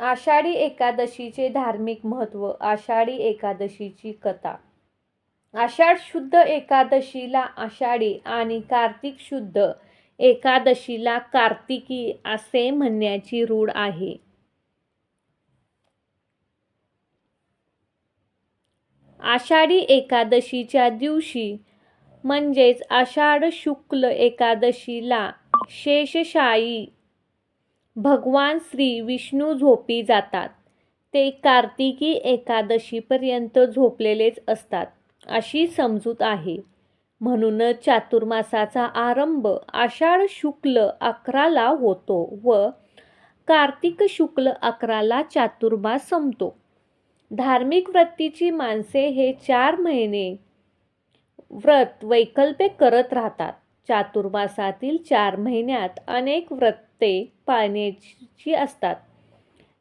आषाढी एकादशीचे धार्मिक महत्त्व आषाढी एकादशीची कथा. आषाढ शुद्ध एकादशीला आषाढी आणि कार्तिक शुद्ध एकादशीला कार्तिकी असे म्हणण्याची रूढ आहे. आषाढी एकादशीच्या दिवशी म्हणजेच आषाढ शुक्ल एकादशीला शेषशायी भगवान श्री विष्णू झोपी जातात. ते कार्तिकी एकादशीपर्यंत झोपलेलेच असतात अशी समजूत आहे. म्हणूनच चातुर्मासाचा आरंभ आषाढ शुक्ल अकराला होतो व कार्तिक शुक्ल अकराला चातुर्मास संपतो. धार्मिक वृत्तीची माणसे हे चार महिने व्रत वैकल्पिक करत राहतात. चातुर्मासातील चार महिन्यात अनेक व्रते पाळण्याची असतात.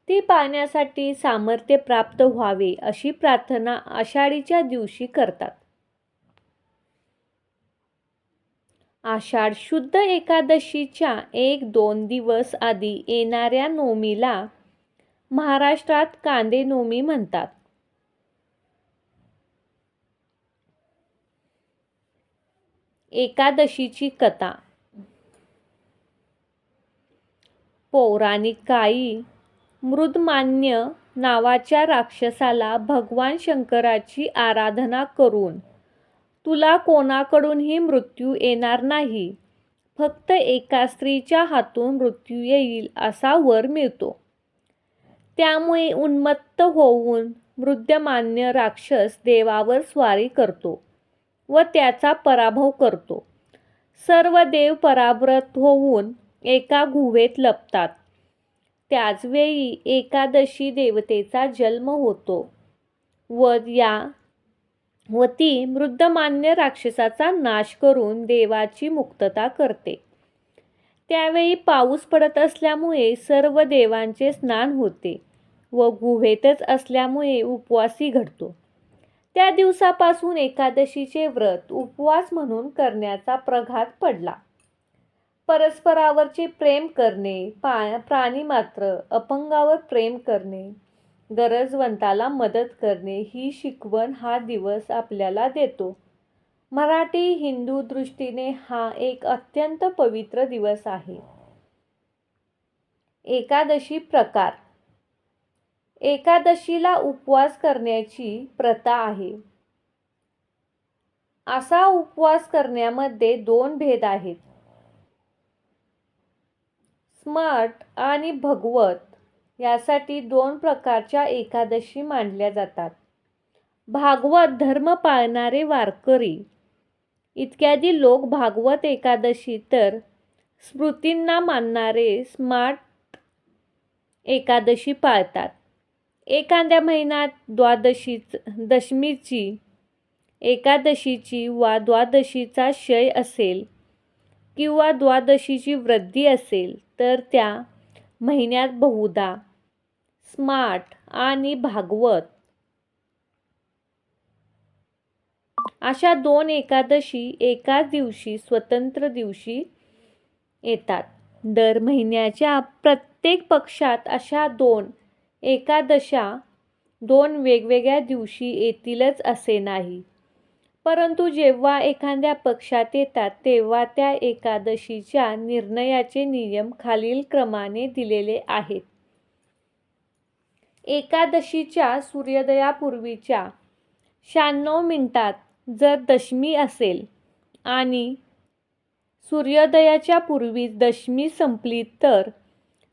ती पाळण्यासाठी सामर्थ्य प्राप्त व्हावे अशी प्रार्थना आषाढीच्या दिवशी करतात. आषाढ शुद्ध एकादशीच्या एक दोन दिवस आधी येणाऱ्या नोमीला महाराष्ट्रात कांदे नोमी म्हणतात. एकादशीची कथा. पौराणिक काळी मृदमान्य नावाच्या राक्षसाला भगवान शंकराची आराधना करून तुला कोणाकडूनही मृत्यू येणार नाही. फक्त एका स्त्रीच्या हातून मृत्यू येईल असा वर मिळतो. त्यामुळे उन्मत्त होऊन मृद्यमान्य राक्षस देवावर स्वारी करतो. व त्याचा पराभव करतो. सर्व देव पराभ्रत होऊन एका गुहेत लपतात. त्याचवेळी एकादशी देवतेचा जन्म होतो व या व ती मृद्धमान्य राक्षसाचा नाश करून देवाची मुक्तता करते. त्यावेळी पाऊस पडत असल्यामुळे सर्व देवांचे स्नान होते व गुहेतच असल्यामुळे उपवासी घडतो. त्या दिवसापासून एकादशीचे व्रत उपवास म्हणून करण्याचा प्रघात पडला. परस्परावरचे प्रेम करणे पा प्राणी मात्र अपंगावर प्रेम करणे गरजवंताला मदत करणे ही शिकवण हा दिवस आपल्याला देतो. मराठी हिंदू दृष्टीने हा एक अत्यंत पवित्र दिवस आहे. एकादशी प्रकार एकादशीला उपवास करण्याची प्रथा आहे. असा उपवास करण्यामध्ये दोन भेद आहेत. स्मार्ट आणि भगवत यासाठी दोन प्रकारच्या एकादशी मांडल्या जातात. भागवत धर्म पाळणारे वारकरी. इत्यादी लोक भागवत एकादशी तर स्मृतींना मानणारे स्मार्ट एकादशी पाळतात. एखाद्या महिन्यात द्वादशीच दशमीची एकादशीची वा द्वादशीचा शय असेल किंवा द्वादशीची वृद्धी असेल तर त्या महिन्यात बहुधा स्मार्ट आणि भागवत. अशा दोन एकादशी एकाच दिवशी स्वतंत्र दिवशी येतात. दर महिन्याच्या प्रत्येक पक्षात अशा दोन एकादशा दोन वेगवेगळ्या दिवशी येतीलच असे नाही. परंतु जेव्हा एखाद्या पक्षात येतात तेव्हा त्या एकादशीच्या निर्णयाचे नियम खालील क्रमाने दिलेले आहेत. एकादशीच्या सूर्योदयापूर्वीच्या शहाण्णव मिनिटात जर दशमी असेल आणि सूर्योदयाच्या पूर्वी दशमी संपली तर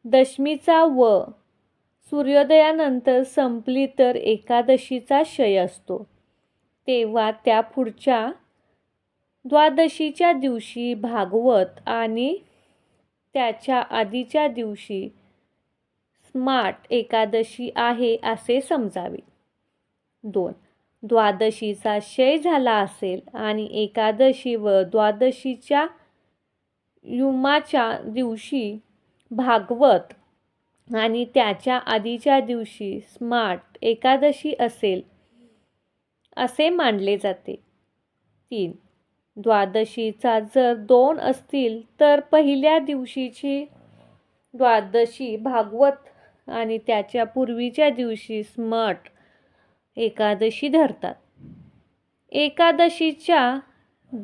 दशमीचा व सूर्योदयानंतर संपली तर एकादशीचा शय असतो. तेव्हा त्या पुढच्या द्वादशीच्या दिवशी भागवत आणि त्याच्या आधीच्या दिवशी स्मार्ट एकादशी आहे असे समजावे. दोन द्वादशीचा शय झाला असेल आणि एकादशी व द्वादशीच्या युमाच्या दिवशी भागवत आणि त्याच्या आधीच्या दिवशी स्मार्ट एकादशी असेल असे मानले जाते. तीन द्वादशीचा जर दोन असतील तर पहिल्या दिवशीची द्वादशी भागवत आणि त्याच्या पूर्वीच्या दिवशी स्मट एकादशी धरतात. एकादशीच्या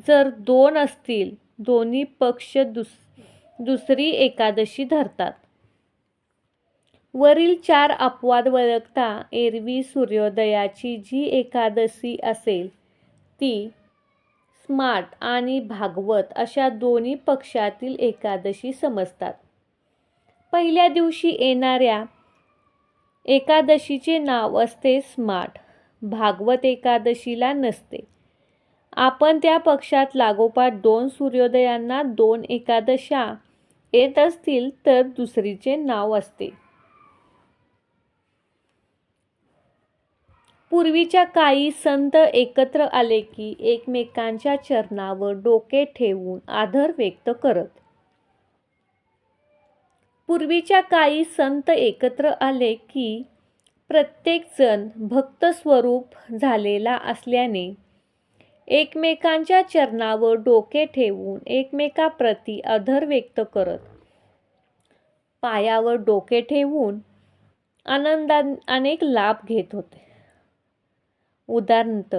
जर दोन असतील दोन्ही पक्ष दुस दुसरी एकादशी धरतात. वरील चार अपवाद वळखता एरवी सूर्योदयाची जी एकादशी असेल ती स्मार्ट आणि भागवत अशा दोन्ही पक्षातील एकादशी समजतात. पहिल्या दिवशी येणाऱ्या एकादशीचे नाव असते स्मार्ट भागवत एकादशीला नसते. आपण त्या पक्षात लागोपाठ दोन सूर्योदयांना दोन एकादशा येत असतील तर दुसरीचे नाव असते. पूर्वीच्या काळी संत एकत्र आले की एकमेकांच्या चरणावर डोके ठेवून आदर व्यक्त करत. पूर्वीच्या काळी संत एकत्र आले की प्रत्येकजण भक्त स्वरूप झालेला असल्याने एकमेकांच्या चरणावर डोके ठेवून एकमेकाप्रती आदर व्यक्त करत. पायावर डोके ठेवून आनंदा अनेक लाभ घेत होते. उदाहरणार्थ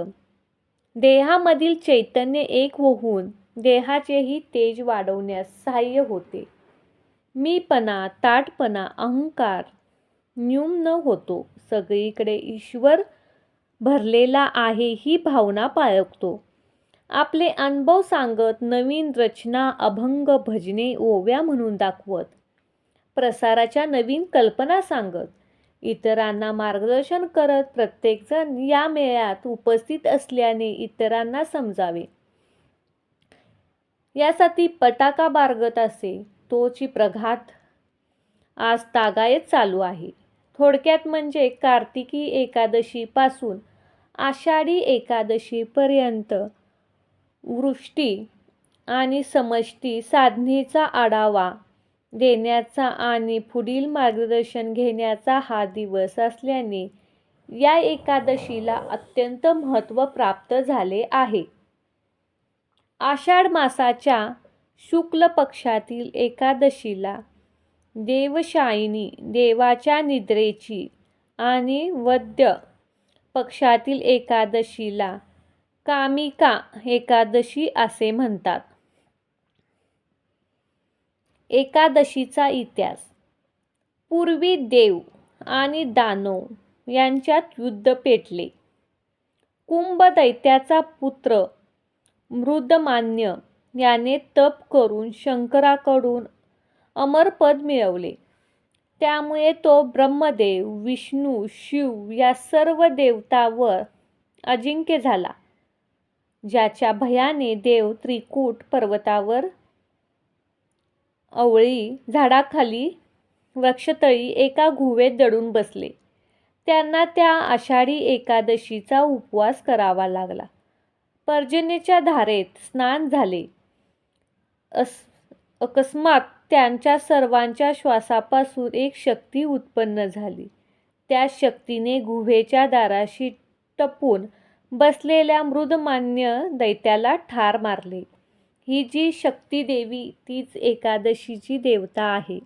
देहामधील चैतन्य एक होऊन देहाचेही तेज वाढवण्यास सहाय्य होते. मीपणा ताटपणा अहंकार न्यून होतो. सगळीकडे ईश्वर भरलेला आहे ही भावना बाळगतो आपले अनुभव सांगत नवीन रचना अभंग भजने ओव्या म्हणून दाखवत. प्रसाराच्या नवीन कल्पना सांगत. इतरांना मार्गदर्शन करत प्रत्येकजण या मेळ्यात उपस्थित असल्याने इतरांना समजावे. यासाठी पटाका बारगत असे तोची प्रघात आज तागायत चालू आहे. थोडक्यात म्हणजे कार्तिकी एकादशीपासून आषाढी एकादशीपर्यंत वृष्टी आणि समष्टी साधनेचा आढावा देण्याचा आणि पुढील मार्गदर्शन घेण्याचा हा दिवस असल्याने या एकादशीला अत्यंत महत्त्व प्राप्त झाले आहे. आषाढ मासाच्या शुक्ल पक्षातील एकादशीला देवशायिनी देवाच्या निद्रेची आणि वद्य पक्षातील एकादशीला कामिका एकादशी असे म्हणतात. एकादशीचा इतिहास. पूर्वी देव आणि दानव यांच्यात युद्ध पेटले. कुंभ दैत्याचा पुत्र मृदमान्य याने तप करून शंकराकडून अमरपद मिळवले. त्यामुळे तो ब्रह्मदेव विष्णू शिव या सर्व देवतावर अजिंक्य झाला ज्याच्या भयाने देव त्रिकूट पर्वतावर अवळी झाडाखाली वृक्षतळी एका गुहेत दडून बसले. त्यांना त्या आषाढी एकादशीचा उपवास करावा लागला. पर्जन्येच्या धारेत स्नान झाले. अस अकस्मात त्यांच्या सर्वांच्या श्वासापासून एक शक्ती उत्पन्न झाली. त्या शक्तीने गुहेच्या दाराशी टपून बसलेल्या मृदमान्य दैत्याला ठार मारले. ही जी शक्ती देवी तीच एकादशीची देवता आहे.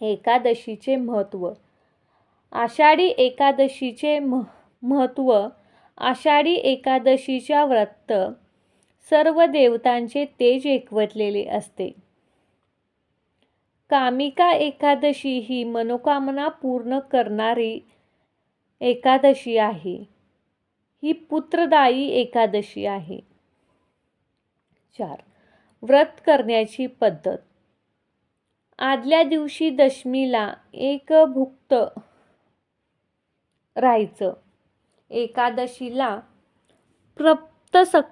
एकादशीचे महत्त्व आषाढी एकादशीचे मह महत्त्व आषाढी एकादशीच्या व्रत सर्व देवतांचे तेज एकवटलेले असते. कामिका एकादशी ही मनोकामना पूर्ण करणारी एकादशी आहे. ही पुत्रदायी एकादशी आहे. चार व्रत करण्याची पद्धत. आदल्या दिवशी दशमीला एक भुक्त राहायचं. एकादशीला प्रप्त सक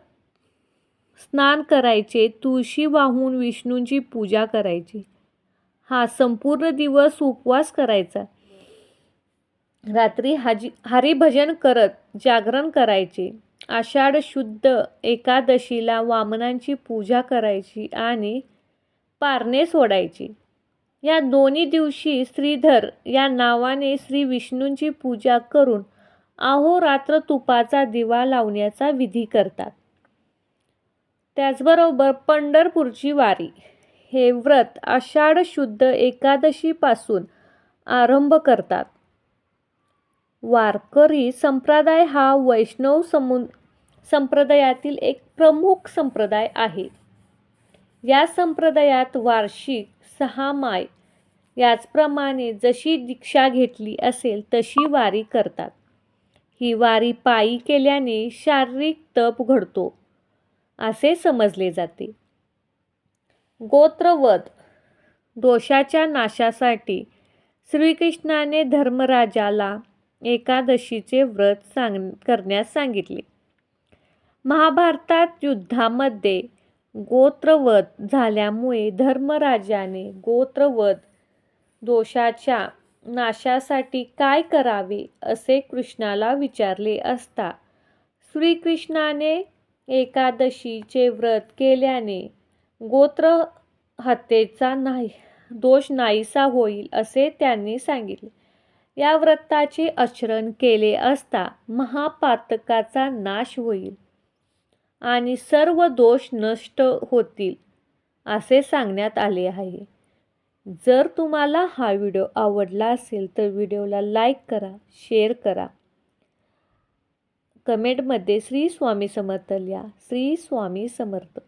स्नान करायचे तुळशी वाहून विष्णूंची पूजा करायची. हा संपूर्ण दिवस उपवास करायचा. रात्री हाजी हरिभजन करत जागरण करायचे. आषाढ शुद्ध एकादशीला वामनांची पूजा करायची आणि पारणे सोडायची. या दोन्ही दिवशी श्रीधर या नावाने श्री विष्णूंची पूजा करून अहोरात्र तुपाचा दिवा लावण्याचा विधी करतात. त्याचबरोबर पंढरपूरची वारी हे व्रत आषाढ शुद्ध एकादशीपासून आरंभ करतात. वारकरी संप्रदाय हा वैष्णव समु संप्रदायातील एक प्रमुख संप्रदाय आहे. या संप्रदायात वार्षिक सहा माय. याचप्रमाणे जशी दीक्षा घेतली असेल तशी वारी करतात. ही वारी पायी केल्याने शारीरिक तप घडतो असे समजले जाते. गोत्रवध. दोषाच्या नाशासाठी श्रीकृष्णाने धर्मराजाला एकादशीचे व्रत सांग करण्यास सांगितले. महाभारतात युद्धामध्ये गोत्रवध झाल्यामुळे धर्मराजाने गोत्रवध दोषाच्या नाशासाठी काय करावे असे कृष्णाला विचारले असता श्रीकृष्णाने एकादशीचे व्रत केल्याने गोत्र हत्येचा नाही दोष नाहीसा होईल असे त्यांनी सांगितले. या व्रताचे आचरण केले असता महापातकाचा नाश होईल आणि सर्व दोष नष्ट होतील असे सांगण्यात आले आहे. जर तुम्हाला हा व्हिडिओ आवडला असेल तर व्हिडिओला लाईक करा शेअर करा. कमेंटमध्ये श्री स्वामी समर्थ लिहा. श्री स्वामी समर्थ.